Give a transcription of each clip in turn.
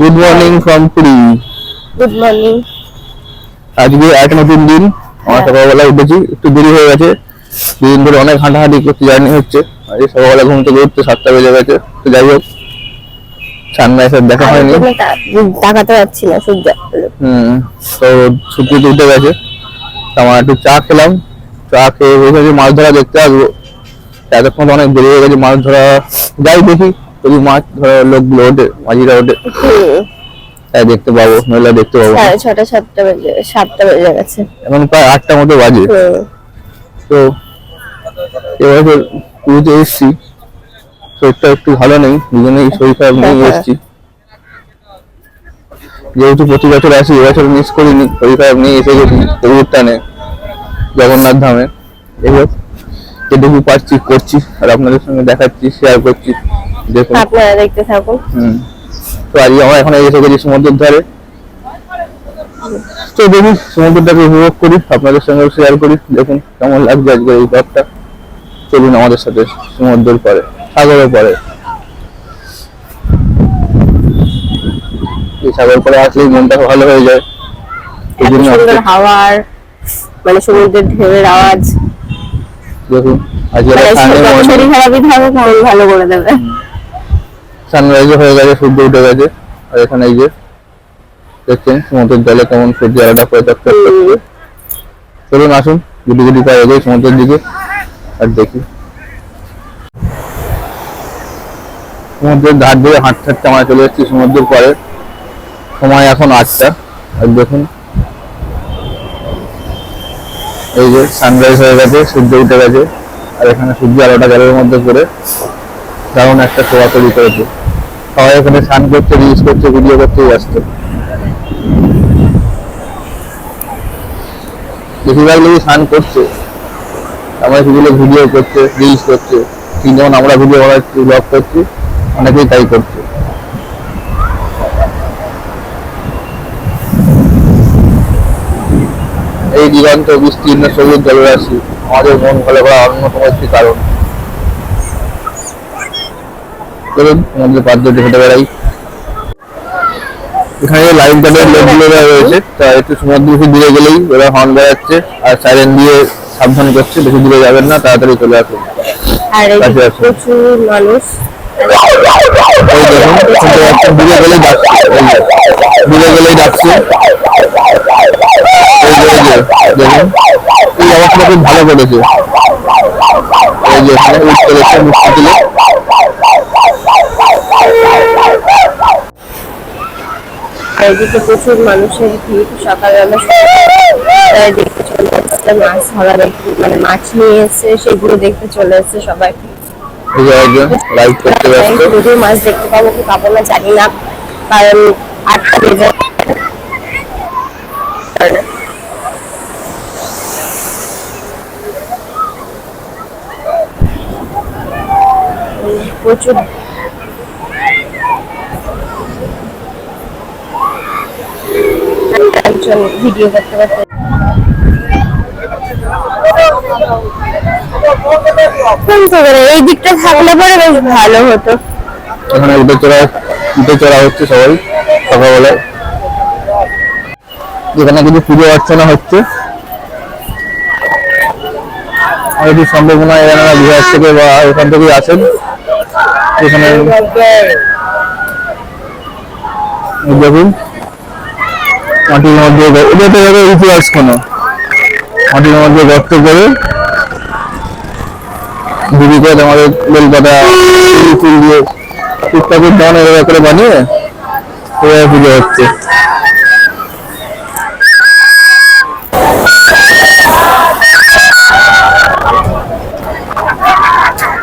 Good morning from Puri good morning আজকে এক নতুন দিন। আমার সকালবেলা উঠেছি। একটু দেরি হয়ে গেছে। দুদিন ধরে অনেক হাঁটাহাঁটি করতে জার্নি হচ্ছে। আজকে সকালবেলা ঘুম থেকে উঠতে সাতটা বেজে গেছে। তো যাই হোক সানরাইজার দেখা হয়নি। তাকাতে পারছি না সূর্য হুম তো ছুটি উঠে গেছে। আমার একটু চা খেলাম। চা খেয়ে বসেছি মাছ ধরা দেখতে আসব। এতক্ষণ অনেক দেরি হয়ে গেছে মাছ ধরা যাই দেখি। যদি মাছ ধরা লোকগুলো ওঠে মাঝিরা ওঠে দেখতে পাবো নইলে দেখতে পাবো। না। ছটা সাতটা বেজে সাতটা বেজে গেছে। এখন প্রায় আটটা মতো বাজে। তো এবছর পুজোতে এসছি। শরীরটা একটু ভালো নেই দুজনেই শরীর খারাপ নিয়ে হ্যাঁ, হ্যাঁ। এসছি। যেহেতু প্রতি বছর আসি এবছর মিস করিনি শরীর খারাপ নিয়ে এসে গেছি তবুর টানে জগন্নাথ ধামে। এবার যেটুকু পারছি করছি আর আপনাদের সঙ্গে দেখাচ্ছি শেয়ার করছি। দেখুন। আপনারা দেখতে থাকুন। হুম। তো আজকে আমরা এখন এসে গেছি সমুদ্রের ধারে। তো সমুদ্রটাকে উপভোগ করি আপনাদের সঙ্গে শেয়ার করি। দেখুন কেমন লাগছে আজকে এই ব্লগটা। চলুন আমাদের সাথে সমুদ্রের পরে সাগরের পরে। সাগর পরে আসলেই মনটা ভালো হয়ে যায়। এই জন্য হাওয়ার মানে সমুদ্রের ঢেউয়ের আওয়াজ। দেখুন আজকে মানে শরীর খারাপই থাকুক মন ভালো করে দেবে। সানরাইজ হয়ে গেছে সূর্য উঠে গেছে। আর এখানে এই যে দেখছেন সমুদ্রের জলে কেমন সূর্য আলাদা করে থাকতে চলুন আসুন গুটি গুটি পায়ে এগোই সমুদ্রের দিকে আর দেখি। সমুদ্রের ধার দিয়ে হাঁটতে হাঁটতে আমরা চলে এসেছি সমুদ্রের পরে। সময় এখন আটটা আর দেখুন। এই যে সানরাইজ হয়ে গেছে সূর্য উঠে গেছে। আর এখানে সূর্য আলোটা জলের মধ্যে করে দারুণ একটা শোভা তৈরি করেছে। সবাই এখানে স্নান করছে রিলস করছে ভিডিও করতে ব্যস্ত। বেশিরভাগ লোকই স্নান করছে। আমরা সেগুলো ভিডিও করছে রিলস করছে ঠিক যেমন আমরা ভিডিও বানাচ্ছি ব্লগ করছি, অনেকেই তাই করছে। এই দিগন্ত, বিস্তীর্ণ, সবুজ জলরাশি, আমাদের মন ভালো করার অন্যতম একটি কারণ। চলুন আমাদের পাঁচ দিয়ে হেঁটে বেড়াই। এখানে লাইন গার্ডের লোকগুলো রয়েছে তা একটু সমুদ্র বেশি দূরে গেলেই ওরা হর্ন বাজাচ্ছে আর সাইরেন দিয়ে সাবধান করছে বেশি দূরে যাবেন না তাড়াতাড়ি চলে আসুন। প্রচুর মানুষ। দূরে গেলেই ডাকছে দূরে গেলেই ডাকছে। দেখুন এই খুব ভালো করেছে। এই যে এখানে উঠতে মুক্তি দিলে। আর এদিকে প্রচুর মানুষের ভিড় সকালবেলা দেখতে চলে এসছে মাছ ধরা দেখতে মানে মাছ নিয়ে এসছে সেগুলো দেখতে চলে এসছে সবাই। করতে ব্যস্ত। যদিও মাছ দেখতে পাবো কি পাবো না জানি না কারণ আটটা বেজে প্রচুর একজন ভিডিও করতে করতে এই দিকটা থাকলে পরে বেশ ভালো হতো। এখানে উঠে চড়া উঠে চড়া হচ্ছে সবাই সকালবেলায় যেখানে কিছু পুজো অর্চনা হচ্ছে। আর যদি সম্ভাবনা এনারা বিহার থেকে বা ওখান থেকেই আসেন। এখানে দেখুন। মাটির মধ্যে এটা তো যাবে ইতিহাস কোনো? মাটির মধ্যে গর্ত করে দিদি করে আমাদের বেলপাতা ফুল দিয়ে টুকটাকুর দান এভাবে করে বানিয়ে এভাবে পুজো হচ্ছে।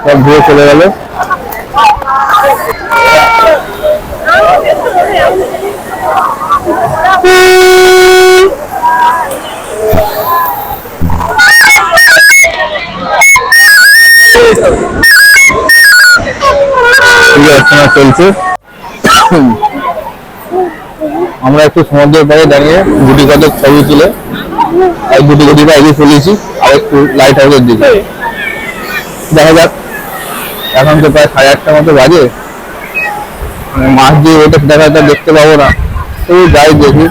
সব ধুয়ে চলে গেল। অর্চনা চলছে? আমরা একটু সমুদ্রের পাড়ে দাঁড়িয়ে গুটি কতক ছবি তুলে এক গুটি গুটিটা এগিয়ে চলেছি আর একটু লাইট হাউসের দিকে। দেখা যাক, এখন তো প্রায় সাড়ে আটটা মতো বাজে। মাছ দিয়ে ওটা দেখা দেখতে পাবো না। তো যাই দেখি।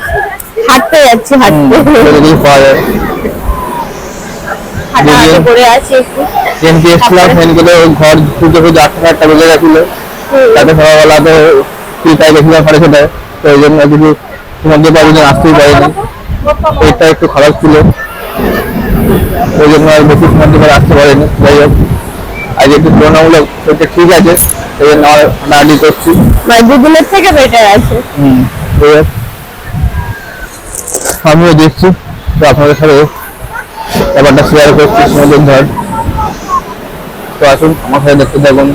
হাঁটতে যাচ্ছি হাঁটতে। পাওয়া যায়। একটু। এসেছিলাম ট্রেন ঘর খুঁজে খুঁজে আটটা আটটা বেজে গেছিল। তাতে সকালবেলা তো গেছিলাম সাড়ে ছটায় তো ওই জন্য কিছু মধ্যে পাবো যে আসতেই পারিনি পেটটা একটু খারাপ ছিল। ওই জন্য আর বেশি আসতে পারিনি। যাই হোক আজ একটু তুলনামূলক পেটটা ঠিক আছে। এই জন্য আমার হাঁটাহাঁটি করছি। দুদিনের থেকে বেটার আছে। হুম। হোক আমিও দেখছি তো আপনাদের সাথে ব্যাপারটা শেয়ার করছি সমুদ্রের ধার। তো আসুন আমার সাথে দেখতে থাকুন।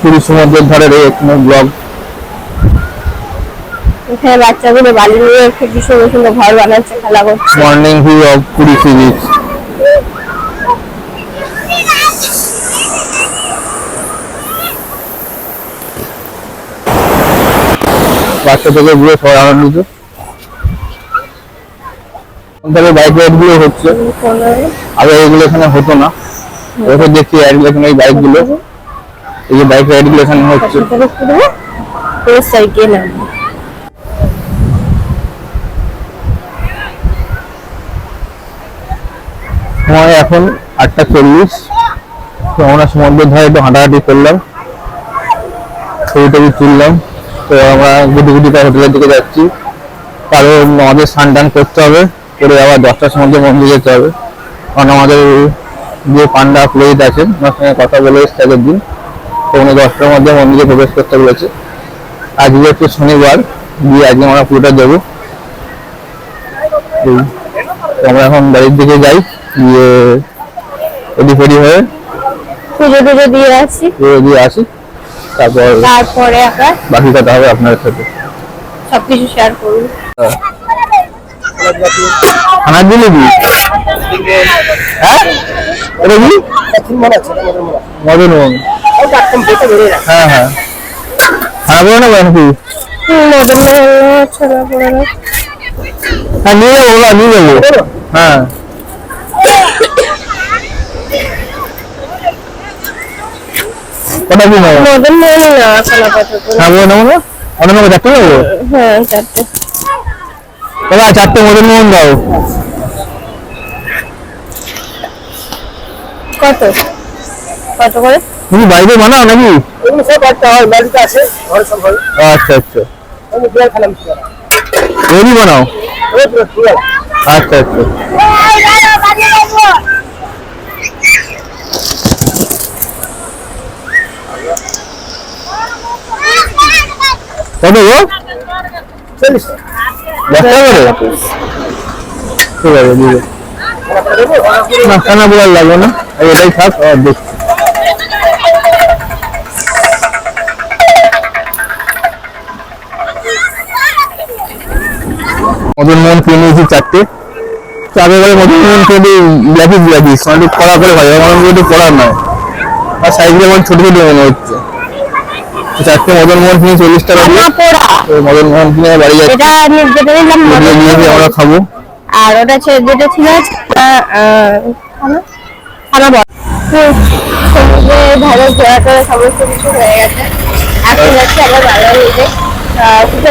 পুরী সমুদ্রের ধারের এই কোনো ব্লগ এখানে বাচ্চাগুলো বালি নিয়ে খুব সুন্দর সুন্দর ঘর বানাচ্ছে খেলা করছে। Morning view of Puri sea beach বাচ্চা থেকে বুড়ো সবাই আনন্দিত তাহলে বাইক রাইডগুলো হচ্ছে। আগে এগুলো এখানে হতো না। ওকে দেখছি এখানে এই বাইকগুলো এই যে বাইক রাইডগুলো এখানে হচ্ছে। সাইকেল সময় এখন আটটা চল্লিশ। তো আমরা সমুদ্রের ধারে একটু হাঁটাহাঁটি করলাম। ছবি টবি তুললাম। তো আমরা গুটি গুটিটা হোটেলের দিকে যাচ্ছি। কারণ আমাদের স্নান টান করতে হবে। করে আবার দশটার সময় মন্দির যেতে হবে। কারণ আমাদের যে পান্ডা পুরোহিত আছেন ওনার সঙ্গে কথা বলে এসছে আগের দিন। তো উনি দশটার মধ্যে মন্দিরে প্রবেশ করতে বলেছে। আজকে হচ্ছে শনিবার গিয়ে আজকে আমরা পুরোটা দেবো। আমরা এখন বাড়ির দিকে যাই গিয়ে রেডি ফেডি হয়ে পুজো টুজো দিয়ে আসি। ঘুরে দিয়ে আসি। তারপর তারপরে আমরা বাকি কথা হবে আপনার সাথে। সবকিছু শেয়ার করব খানা দিলে কি? হ্যাঁ? এটা কি মদন হ্যাঁ হ্যাঁ। হ্যাঁ বলো না কেন কি? মদন হ্যাঁ নিয়ে যাব নিয়ে যাব। হ্যাঁ। কটা কি নেব মদন না হ্যাঁ নেব না মদন মোহন চারটে নেব হ্যাঁ চারটে। দাদা চারটে মদন মোহন দাও। কত? কত করে? তুমি বাড়িতে বানাও নাকি? আচ্ছা আচ্ছা। তৈরি বানাও? আচ্ছা আচ্ছা। কত গো? দশটা করে? ঠিক আছে দিবে না খানা বলার লাগবে না। এটাই থাক আর দেখছি মদন মোহন কিনে নিয়েছি চারটে। চারটে করে মদন মোহন কিনে ব্ল্যাকি ব্ল্যাকি একটু কড়া করে ভাই আমার মনে একটু কড়া নয়। আর সাইজগুলো আমার ছোট ছোট মনে হচ্ছে। চারটে মদন মোহন কিনে চল্লিশ টাকা দিয়ে খানা মদন মোহন কিনে বাড়ি যাচ্ছি। এটা আমি যেটা নিলাম নিয়ে আমরা খাব। আর ওটা যেটা ছিল আহ, আহ, খানা? খানা বল। হুম, ধারে ঘোরা টোরা সমস্ত কিছু হয়ে গেছে। এখন যাচ্ছি আবার বাংলা নিতে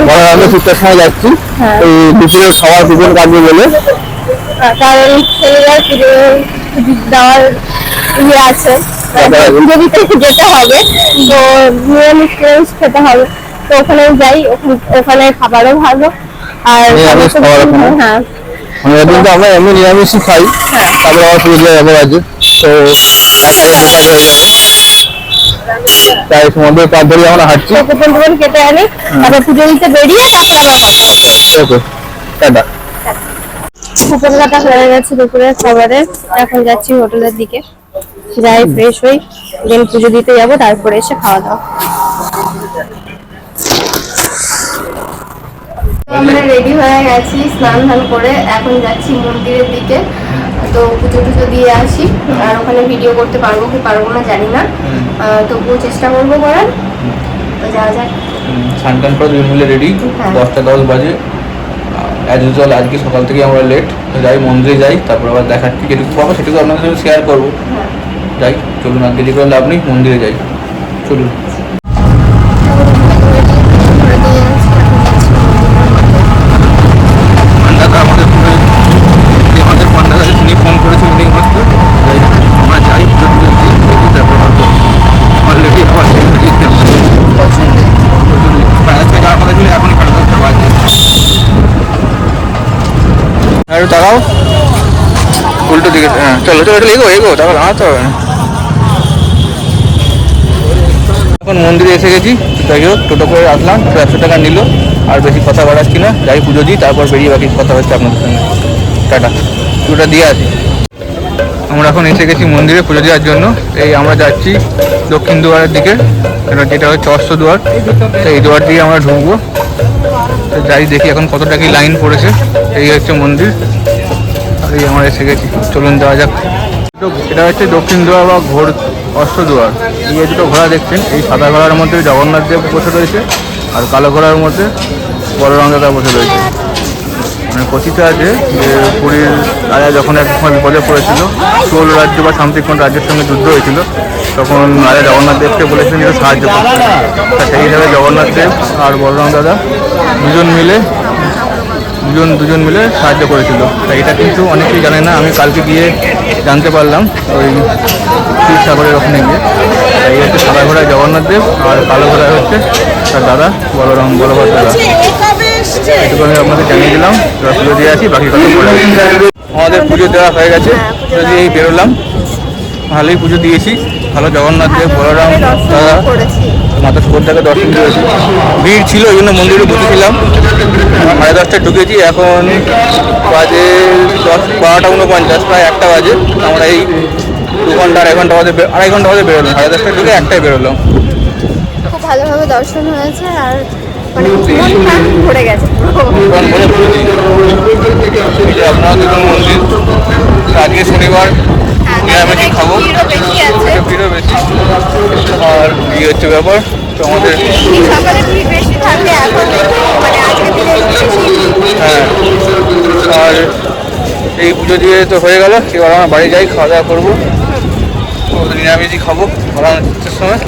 বড় রান্না শীতের সময় যাচ্ছি। হ্যাঁ। এই দুপুরে খাওয়ার কুপন কাটবে বলে। কারণ পুজো দেওয়ার ইয়ে আছে। মানে আচ্ছা। যেতে হবে। তো নিরামিষ খেতে হবে। তো ওখানে যাই ওখানে খাবারও ভালো। আর? হ্যাঁ। আমরা কিন্তু আমরা এমনি নিরামিষই খাই। তারপরে আবার পুজো ব্যাপার আছে তো হয়ে তাই সমুদ্রের পার ধরে আমরা হাঁটছি। তো কুপন কেটে আনি। তারপর পুজো দিতে বেরিয়ে তারপর আবার কথা হবে। ওকে টাটা। কুপন কাটা হয়ে গেছে দুপুরের খাবারে। এখন যাচ্ছি হোটেলের দিকে। যাই ফ্রেশ হই দেন পুজো দিতে যাব তারপরে এসে খাওয়া দাওয়া। আমরা রেডি হয়ে গেছি স্নান ধান করে এখন যাচ্ছি মন্দিরের দিকে। তো পুজো টুজো দিয়ে আসি আর ওখানে ভিডিও করতে পারব কি পারব না জানি না। তবুও চেষ্টা করব করার। তো যাওয়া যাক। স্নান টান করে মিলে রেডি হ্যাঁ। দশটা দশ বাজে। অ্যাজ ইউজুয়াল আজকে সকাল থেকে আমরা লেট যাই মন্দিরে যাই তারপর আবার দেখার যেটুকু পাবো সেটুকু আপনাদের সাথে শেয়ার করব। হ্যাঁ। যাই চলুন আর দেরি করে লাভ নেই মন্দিরে যাই চলুন তাকাও উল্টো দিকে চলো চলো এটা এগো এগো তারপর দাঁড়াতে হবে না এখন মন্দিরে এসে গেছি। যাই হোক, টোটো করে আসলাম তো একশো টাকা নিল, আর বেশি কথা বাড়াচ্ছি না। যাই পুজো দিই, তারপর বেরিয়ে বাকি কথা হচ্ছে আপনাদের সঙ্গে। টাটা। পুজোটা দিয়ে আসি। আমরা এখন এসে গেছি মন্দিরে পুজো দেওয়ার জন্য। এই আমরা যাচ্ছি দক্ষিণ দুয়ারের দিকে যেটা হচ্ছে অষ্ট দুয়ার তো এই দুয়ার দিয়ে আমরা ঢুকবো। তো যাই দেখি এখন কতটা কি লাইন পড়েছে। এই হচ্ছে মন্দির। আর এই আমরা এসে গেছি। চলুন যাওয়া যাক। এটা হচ্ছে দক্ষিণ দুয়ার বা ঘোর অষ্ট দুয়ার। এই দুটো ঘোড়া দেখছেন, এই সাদা ঘোড়ার মধ্যে জগন্নাথ দেব বসে রয়েছে আর কালো ঘোড়ার মধ্যে বলরাম দাদা বসে রয়েছে। মানে কথিত আছে যে পুরীর রাজা যখন এক সময় বিপদে পড়েছিল চোল রাজ্য বা সামথিক কোন রাজ্যের সঙ্গে যুদ্ধ হয়েছিল, তখন রাজা জগন্নাথ দেবকে বলেছিলেন যে সাহায্য করতে। সেই হিসাবে জগন্নাথ দেব আর বলরাম দাদা দুজন মিলে দুজন দুজন মিলে সাহায্য করেছিল। তাই এটা কিন্তু অনেকেই জানে না, আমি কালকে গিয়ে জানতে পারলাম ওই ক্ষীরসাগরের ওখানে গিয়ে। তাই হচ্ছে সাদা ঘোড়ায় জগন্নাথ দেব আর কালো ঘোড়ায় হচ্ছে তার দাদা বলরাম বলভদ্র দাদা। এটুকু আমি আপনাদের জানিয়ে দিলাম পুজো দিয়ে আসি, বাকি কথা আসি। আমাদের পুজো দেওয়া হয়ে গেছে, পুজো দিয়েই বেরোলাম। ভালোই পুজো দিয়েছি, ভালো জগন্নাথ দেব, বলরাম দাদা। মাতা সুভদ্রাকে দর্শন করেছি ভিড় ছিল ওই জন্য মন্দিরে বসেছিলাম। সাড়ে দশটায় ঢুকেছি এখন বাজে দশ বারোটা উনপঞ্চাশ প্রায় একটা বাজে। আমরা এই দু ঘণ্টা আড়াই ঘণ্টা বাদে আড়াই ঘণ্টা বাদে বেরোলাম। সাড়ে দশটায় ঢুকে একটাই বেরোলাম। খুব ভালোভাবে দর্শন হয়েছে আর মানে ভরে গেছে এই যে আপনারা মন্দির আজকে শনিবার। নিরামিষই খাব। ভিড়ও বেশি আর এই হচ্ছে ব্যাপার তো আমাদের মানে হ্যাঁ আর এই পুজো দিয়ে তো হয়ে গেল এবার আমরা বাড়ি যাই খাওয়া দাওয়া করব। নিরামিষই খাব বানানোর সময়।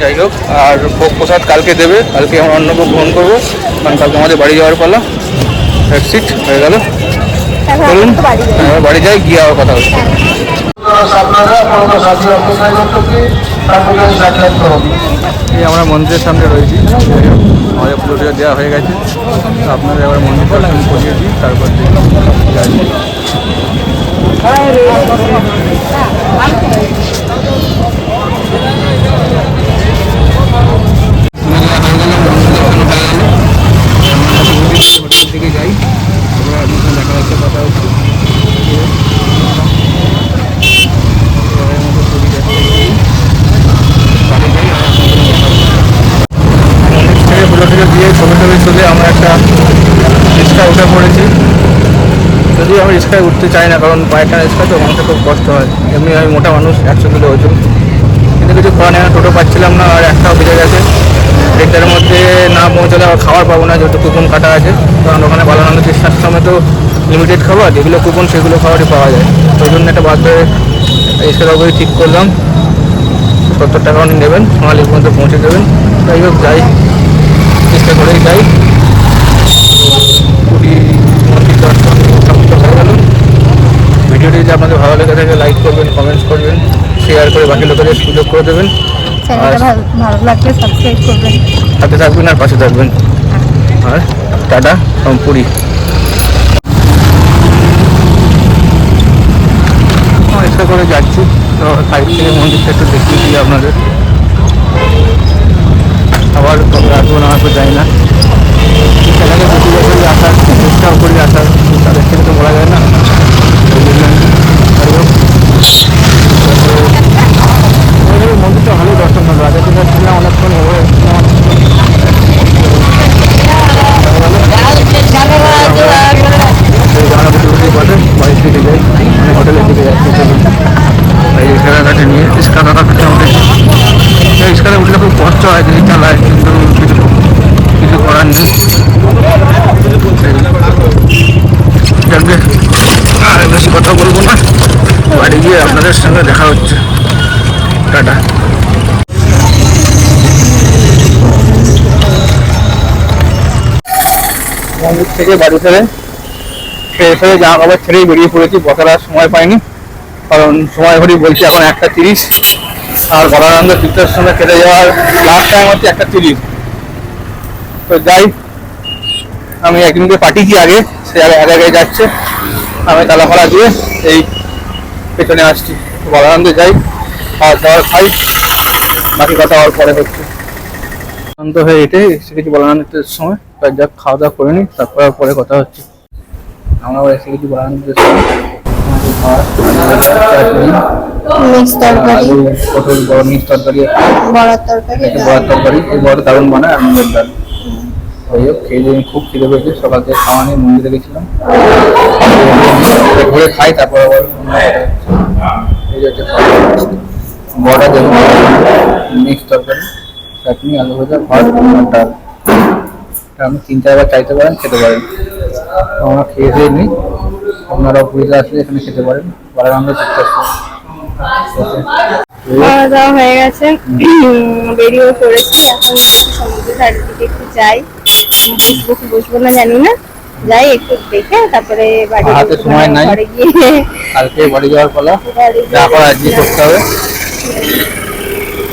যাই হোক আর ভোগ প্রসাদ কালকে দেবে কালকে আমরা অন্য ভোগ গ্রহণ করব। কারণ কালকে আমাদের বাড়ি যাওয়ার পালা। সিট হয়ে গেল। এখন চলুন বাড়ি যাই। বাড়ি যাই গিয়ে আবার কথা হচ্ছে। এই আমরা মন্দিরের সামনে রয়েছি। আমাদের পুজো টুজো দেওয়া হয়ে গেছে। তো আপনারা এবার মন্দির দর্শন করিয়ে দিই তারপর দেখি যাই দিকে যাই। সঙ্গে দেখা হচ্ছে কথা হচ্ছে। থেকে দিয়ে ছবি টবি তুলে আমরা একটা রিক্সা উঠে পড়েছি। যদিও আমি রিক্সায় উঠতে চাই না, কারণ পায়েটা রিক্সা তো মানুষের খুব কষ্ট হয়। এমনি আমি মোটা মানুষ, একশো কিলো ওজন। কিন্তু কিছু করার নেই টোটো পাচ্ছিলাম না, আর একটাও বেজে গেছে। দেড়টার মধ্যে না পৌঁছালে আবার খাবার পাবো না, যেহেতু কুপন কাটা আছে। কারণ ওখানে বালানন্দ কৃষ্ণাশ্রমে তো লিমিটেড খাবার, যেগুলো কুপন সেগুলো খাবারই পাওয়া যায়। ওই জন্য একটা বাধ্য হয়ে রিক্সাটাকে ঠিক করলাম। সত্তর টাকা উনি নেবেন, সোনালি পর্যন্ত পৌঁছে দেবেন। যাই হোক, যাই। চেষ্টা করেই যাই। পুরী মন্দির দর্শন মোটামুটি হয়ে গেল। ভিডিওটি যদি আপনাদের ভালো লেগে থাকে লাইক করবেন কমেন্টস করবেন শেয়ার করে বাকি লোকেদের সুযোগ করে দেবেন। সাথে থাকবেন আর পাশে থাকবেন। আর টাটা পুরী করে যাচ্ছি। তো সাইড থেকে মন্দিরটা একটু দেখিয়ে দিই আপনাদের। আবার কবে আসব না, আসব যাই না। বছরই আসার চেষ্টাও করি আসার তাদের থেকে তো বলা যায় না। গিয়ে আপনাদের সঙ্গে দেখা হচ্ছে। টাটা। মন্দির থেকে বাড়ি ফেরে খেয়ে ফেরে জামা কাপড় ছেড়েই বেরিয়ে পড়েছি, বসার সময় পাইনি। কারণ সময় ঘড়ি বলছি, এখন একটা তিরিশ, আর বলানন্দ তীর্থের সঙ্গে কেটে যাওয়ার লাস্ট টাইম হচ্ছে একটা তিরিশ। তো যাই, আমি একদিনকে পাঠিয়েছি আগে, সে আগে আগে আগে যাচ্ছে। আমি তালা ফালা দিয়ে এই পেছনে আসছি বলানন্দে যাই। খাওয়া দাওয়ার খাই বাকি কথা আর পরে হচ্ছে। শান্ত হয়ে হেঁটে এসে গেছি বলানন্দের সময়। তার যাক খাওয়া দাওয়া করে নিই তারপর আর পরে কথা হচ্ছে। আমরা এসে গেছি বলানন্দের সময়। তরকারি। আলু, বড় তরকারি। বড়ার তরকারি। বড় তরকারি এই বড় দারুণ বানায় আর মুগের ডাল ওই হোক খেয়ে দিয়ে খুব খিদে পেয়েছে। সকাল থেকে খাওয়া নিয়ে মন্দিরে গেছিলাম। ঘুরে খাই তারপর আবার। এই হচ্ছে বড়া দেখুন মিক্স তরকারি চাটনি আলু ভাজা ভাত ডাল। আপনি তিন চারবার চাইতে পারেন খেতে পারেন। আমরা খেয়ে দিয়ে নিই। আপনারা পুরীতে আসলে এখানে খেতে পারেন। বারানন্দ চিত্তাশ্রম খাওয়া দাওয়া হয়ে গেছে। বেরিয়ে পড়েছি। এখন যাচ্ছি সমুদ্র ধারের দিকে একটু যাই। বসবো কি বসবো না জানি না। যাই একটু দেখে তারপরে বাড়ি হাতে সময় নাই। গিয়ে। কালকে বাড়ি যাওয়ার পালা। যা করা আজকে করতে হবে।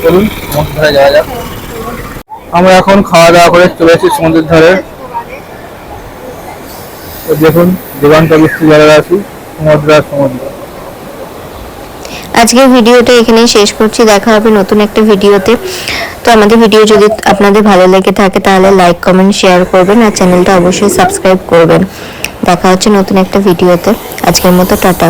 চলুন সমুদ্র ধারে যাওয়া যাক। আমরা এখন খাওয়া দাওয়া করে চলে এসেছি সমুদ্রের ধারে। দেখুন দিগন্ত বৃষ্টি জলের আছি সমুদ্র আর সমুদ্র। আজকের ভিডিওটা এখানেই শেষ করছি। দেখা হবে নতুন একটা ভিডিওতে। তো আমাদের ভিডিও যদি আপনাদের ভালো লেগে থাকে, তাহলে লাইক কমেন্ট শেয়ার করবেন আর চ্যানেলটা অবশ্যই সাবস্ক্রাইব করবেন। দেখা হচ্ছে নতুন একটা ভিডিওতে। আজকের মতো টাটা।